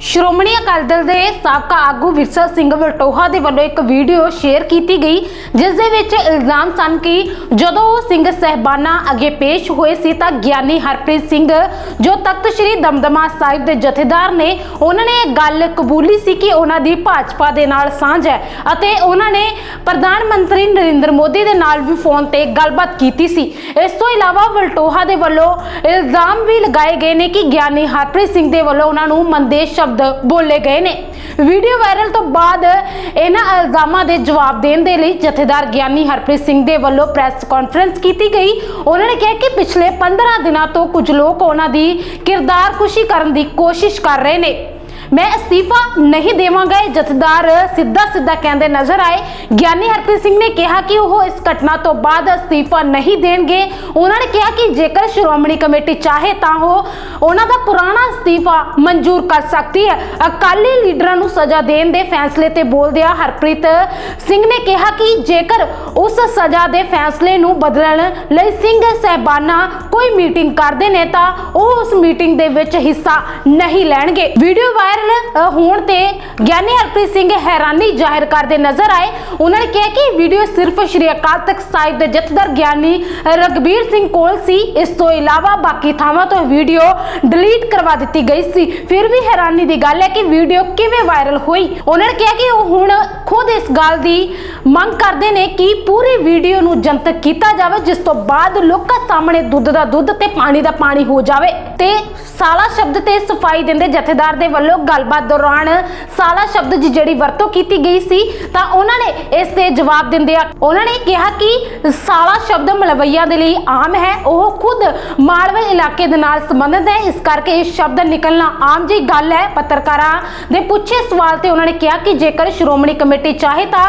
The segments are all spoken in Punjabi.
ਸ਼੍ਰੋਮਣੀ ਅਕਾਲੀ ਦਲ ਦੇ ਸਾਬਕਾ ਆਗੂ ਵਿਰਸਾ ਸਿੰਘ ਵਲਟੋਹਾ ਦੇ ਵੱਲੋਂ ਇੱਕ ਵੀਡੀਓ ਸ਼ੇਅਰ ਕੀਤੀ ਗਈ, ਜਿਸ ਦੇ ਵਿੱਚ ਇਲਜ਼ਾਮ ਸਨ ਕਿ ਜਦੋਂ ਉਹ ਸਿੰਘ ਸਹਿਬਾਨਾ ਅੱਗੇ ਪੇਸ਼ ਹੋਏ ਸੀ ਤਾਂ ਗਿਆਨੀ ਹਰਪ੍ਰੀਤ ਸਿੰਘ ਜੋ ਤਖਤ ਸ੍ਰੀ ਦਮਦਮਾ ਸਾਹਿਬ ਦੇ ਜਥੇਦਾਰ ਨੇ, ਉਹਨਾਂ ਨੇ ਇਹ ਗੱਲ ਕਬੂਲੀ ਸੀ ਕਿ ਉਹਨਾਂ ਦੀ ਭਾਜਪਾ ਦੇ ਨਾਲ ਸਾਂਝ ਹੈ ਅਤੇ ਉਹਨਾਂ ਨੇ ਪ੍ਰਧਾਨ ਮੰਤਰੀ ਨਰਿੰਦਰ ਮੋਦੀ ਦੇ ਨਾਲ ਵੀ ਫੋਨ ਤੇ ਗੱਲਬਾਤ ਕੀਤੀ ਸੀ। ਇਸ ਤੋਂ ਇਲਾਵਾ ਵਲਟੋਹਾ ਦੇ ਵੱਲੋਂ ਇਲਜ਼ਾਮ ਵੀ ਲਗਾਏ ਗਏ ਨੇ ਕਿ ਗਿਆਨੀ ਹਰਪ੍ਰੀਤ ਸਿੰਘ ਦੇ ਵੱਲੋਂ ਉਹਨਾਂ ਨੂੰ ਮੰਦੇ ਸ਼ਬਦ ਬੋਲੇ ਗਏ ਨੇ। ਵੀਡੀਓ ਵਾਇਰਲ ਤੋਂ ਬਾਅਦ ਇਹਨਾਂ ਇਲਜ਼ਾਮਾਂ ਦੇ ਜਵਾਬ ਦੇਣ ਦੇ ਲਈ ਜਥੇਦਾਰ ਗਿਆਨੀ ਹਰਪ੍ਰੀਤ ਸਿੰਘ ਦੇ ਵੱਲੋਂ ਪ੍ਰੈਸ ਕਾਨਫਰੰਸ ਕੀਤੀ ਗਈ। ਉਹਨਾਂ ਨੇ ਕਿਹਾ ਕਿ ਪਿਛਲੇ 15 ਦਿਨਾਂ ਤੋਂ ਕੁਝ ਲੋਕ ਉਹਨਾਂ ਦੀ ਕਿਰਦਾਰ ਕਿਰਦਾਰਕੁਸ਼ੀ ਕਰਨ ਦੀ ਕੋਸ਼ਿਸ਼ ਕਰ ਰਹੇ ਨੇ। ਮੈਂ ਅਸਤੀਫਾ ਨਹੀਂ ਦੇਵਾਂਗਾ, ਇਹ ਜਥੇਦਾਰ ਸਿੱਧਾ ਸਿੱਧਾ ਕਹਿੰਦੇ ਨਜ਼ਰ ਆਏ। ਗਿਆਨੀ ਹਰਪ੍ਰੀਤ ਸਿੰਘ ਨੇ ਕਿਹਾ ਕਿ ਉਹ ਇਸ ਘਟਨਾ ਤੋਂ ਬਾਅਦ ਅਸਤੀਫਾ ਨਹੀਂ ਦੇਣਗੇ। ਉਹਨਾਂ ਨੇ ਕਿਹਾ ਕਿ ਜੇਕਰ ਸ਼੍ਰੋਮਣੀ ਕਮੇਟੀ ਚਾਹੇ ਤਾਂ ਉਹ ਉਹਨਾਂ ਦਾ ਪੁਰਾਣਾ ਅਸਤੀਫਾ ਮਨਜ਼ੂਰ ਕਰ ਸਕਦੀ ਹੈ। ਅਕਾਲੀ ਲੀਡਰਾਂ ਨੂੰ ਸਜ਼ਾ ਦੇਣ ਦੇ ਫੈਸਲੇ ਤੇ ਬੋਲਦਿਆਂ ਹਰਪ੍ਰੀਤ ਸਿੰਘ ਨੇ ਕਿਹਾ ਕਿ ਜੇਕਰ ਉਸ ਸਜ਼ਾ ਦੇ ਫੈਸਲੇ ਨੂੰ ਬਦਲਣ ਲਈ ਸਿੰਘ ਸਹਿਬਾਨਾ ਕੋਈ ਮੀਟਿੰਗ ਕਰਦੇ ਨੇ ਤਾਂ ਉਹ ਉਸ ਮੀਟਿੰਗ ਦੇ ਵਿੱਚ ਹਿੱਸਾ ਨਹੀਂ ਲੈਣਗੇ। ਵੀਡੀਓ ਵਾਇਰਲ ਅ, ਹੋਣ ਤੇ ਗਿਆਨੀ ਹਰਪ੍ਰੀਤ ਸਿੰਘ ਹੈਰਾਨੀ ਜ਼ਾਹਿਰ ਕਰਦੇ ਨਜ਼ਰ ਆਏ। ਉਹਨਾਂ ਨੇ ਕਿਹਾ ਕਿ ਵੀਡੀਓ ਸਿਰਫ ਸ਼੍ਰੀ ਅਕਾਲ ਤਖਤ ਸਾਹਿਬ ਦੇ ਜਥੇਦਾਰ ਗਿਆਨੀ ਰਗਬੀਰ ਸਿੰਘ ਕੋਲ ਸੀ। ਇਸ ਤੋਂ ਇਲਾਵਾ ਬਾਕੀ ਥਾਵਾਂ ਤੋਂ ਵੀਡੀਓ ਡਿਲੀਟ ਕਰਵਾ ਦਿੱਤੀ ਗਈ ਸੀ। ਫਿਰ ਵੀ ਹੈਰਾਨੀ ਦੀ ਗੱਲ ਹੈ ਕਿ ਵੀਡੀਓ ਕਿਵੇਂ ਵਾਇਰਲ ਹੋਈ। ਉਹਨਾਂ ਨੇ ਕਿਹਾ ਕਿ ਉਹ ਹੁਣ ਖੁਦ ਇਸ ਗੱਲ ਦੀ ਮੰਗ ਕਰਦੇ ਨੇ ਕਿ ਪੂਰੀ ਵੀਡੀਓ ਨੂੰ ਜਨਤਕ ਕੀਤਾ ਜਾਵੇ ਜਿਸ ਤੋਂ ਬਾਅਦ ਲੋਕਾਂ ਸਾਹਮਣੇ ਦੁੱਧ ਦਾ ਦੁੱਧ ਤੇ ਪਾਣੀ ਦਾ ਪਾਣੀ ਹੋ ਜਾਵੇ। ਤੇ ਸਾਲਾ ਸ਼ਬਦ ਤੇ ਸਫ਼ਾਈ ਦਿੰਦੇ ਜਥੇਦਾਰ ਦੇ ਵੱਲੋਂ ਗੱਲਬਾਤ ਦੌਰਾਨ ਸਾਲਾ ਸ਼ਬਦ ਦੀ ਜਿਹੜੀ ਵਰਤੋਂ ਕੀਤੀ ਗਈ ਸੀ, ਤਾਂ ਉਹਨਾਂ ਨੇ ਇਸ ਤੇ ਜਵਾਬ ਦਿੰਦਿਆਂ ਉਹਨਾਂ ਨੇ ਕਿਹਾ ਕਿ ਸਾਲਾ ਸ਼ਬਦ ਮਲਵਈਆ ਦੇ ਲਈ ਆਮ ਹੈ, ਉਹ ਖੁਦ ਮਾਲਵੇ ਇਲਾਕੇ ਦੇ ਨਾਲ ਸੰਬੰਧਿਤ ਹੈ। ਇਸ ਕਰਕੇ ਇਹ ਸ਼ਬਦ ਨਿਕਲਣਾ ਆਮ ਜਿਹੀ ਗੱਲ ਹੈ। ਪੱਤਰਕਾਰਾਂ ਦੇ ਪੁੱਛੇ ਸਵਾਲ ਤੇ ਉਹਨਾਂ ਨੇ ਕਿਹਾ ਕਿ ਜੇਕਰ ਸ਼੍ਰੋਮਣੀ ਕਮੇਟੀ ਚਾਹੇ ਤਾਂ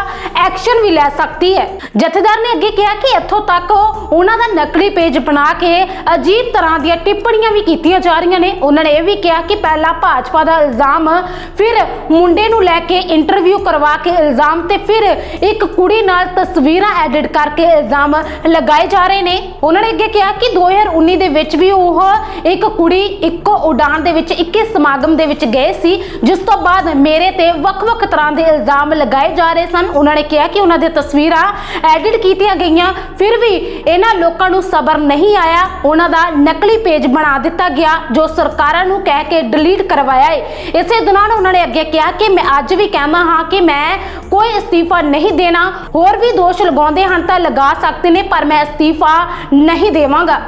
ਐਕਸ਼ਨ ਵੀ ਲੈ ਸਕਦੀ ਹੈ। ਜਥੇਦਾਰ ਨੇ ਅੱਗੇ ਕਿਹਾ ਕਿ ਇੱਥੋਂ ਤੱਕ ਉਹਨਾਂ ਦਾ ਨਕਲੀ ਪੇਜ ਬਣਾ ਕੇ ਅਜੀਬ ਤਰ੍ਹਾਂ ਦੀਆਂ ਟਿੱਪਣੀਆਂ ਵੀ ਕੀਤੀਆਂ ਜਾ ਰਹੀਆਂ ਨੇ। ਉਹਨਾਂ ਨੇ ਇਹ ਵੀ ਕਿਹਾ ਕਿ ਪਹਿਲਾਂ ਭਾਜਪਾ ਦਾ ਇਲਜ਼ਾਮ, ਫਿਰ ਮੁੰਡੇ ਨੂੰ ਲੈ ਕੇ ਇੰਟਰਵਿਊ ਕਰਵਾ ਕੇ ਇਲਜ਼ਾਮ ਤੇ ਫਿਰ ਇੱਕ ਕੁੜੀ ਨਾਲ ਤਸਵੀਰਾਂ ਐਡਿਟ ਕਰਕੇ ਇਲਜ਼ਾਮ ਲਗਾਏ ਜਾ ਰਹੇ ਨੇ। ਉਹਨਾਂ ਨੇ ਅੱਗੇ ਕਿਹਾ ਕਿ 2019 ਦੇ ਵਿੱਚ ਵੀ ਉਹ ਇੱਕ ਕੁੜੀ ਇੱਕੋ ਉਡਾਨ ਦੇ ਵਿੱਚ, ਇੱਕੇ ਸਮਾਗਮ ਦੇ ਵਿੱਚ ਗਏ ਸੀ। ਜਿਸ ਤੋਂ ਬਾਅਦ ਮੇਰੇ ਤੇ ਵੱਖ-ਵੱਖ ਤਰ੍ਹਾਂ ਦੇ ਇਲਜ਼ਾਮ ਲਗਾਏ ਜਾ ਰਹੇ ਸਨ। ਉਹਨਾਂ ਨੇ ਕਿਹਾ ਕਿ ਉਹਨਾਂ ਦੀਆਂ ਤਸਵੀਰਾਂ ਐਡਿਟ ਕੀਤੀਆਂ ਗਈਆਂ, ਫਿਰ ਵੀ ਇਹਨਾਂ ਲੋਕਾਂ ਨੂੰ ਸਬਰ ਨਹੀਂ ਆਇਆ। ਉਹਨਾਂ ਦਾ ਨਕਲੀ ਪੇਜ ਬਣਾ ਦਿੱਤਾ ਗਿਆ ਜੋ ਸਰਕਾਰਾਂ ਨੂੰ ਕਹਿ ਕੇ ਡਿਲੀਟ ਕਰਵਾਇਆ ਹੈ ਇਸੇ ਦੌਰਾਨ ਉਹਨਾਂ ਨੇ ਅੱਗੇ ਕਿਹਾ ਕਿ ਮੈਂ ਅੱਜ ਵੀ ਕਹਿੰਦਾ ਹਾਂ ਕਿ ਮੈਂ ਕੋਈ ਅਸਤੀਫਾ ਨਹੀਂ ਦੇਣਾ। ਹੋਰ ਵੀ ਦੋਸ਼ ਲਗਾਉਂਦੇ ਹਨ ਤਾਂ ਲਗਾ ਸਕਦੇ ਨੇ, ਪਰ ਮੈਂ ਅਸਤੀਫਾ ਨਹੀਂ ਦੇਵਾਂਗਾ।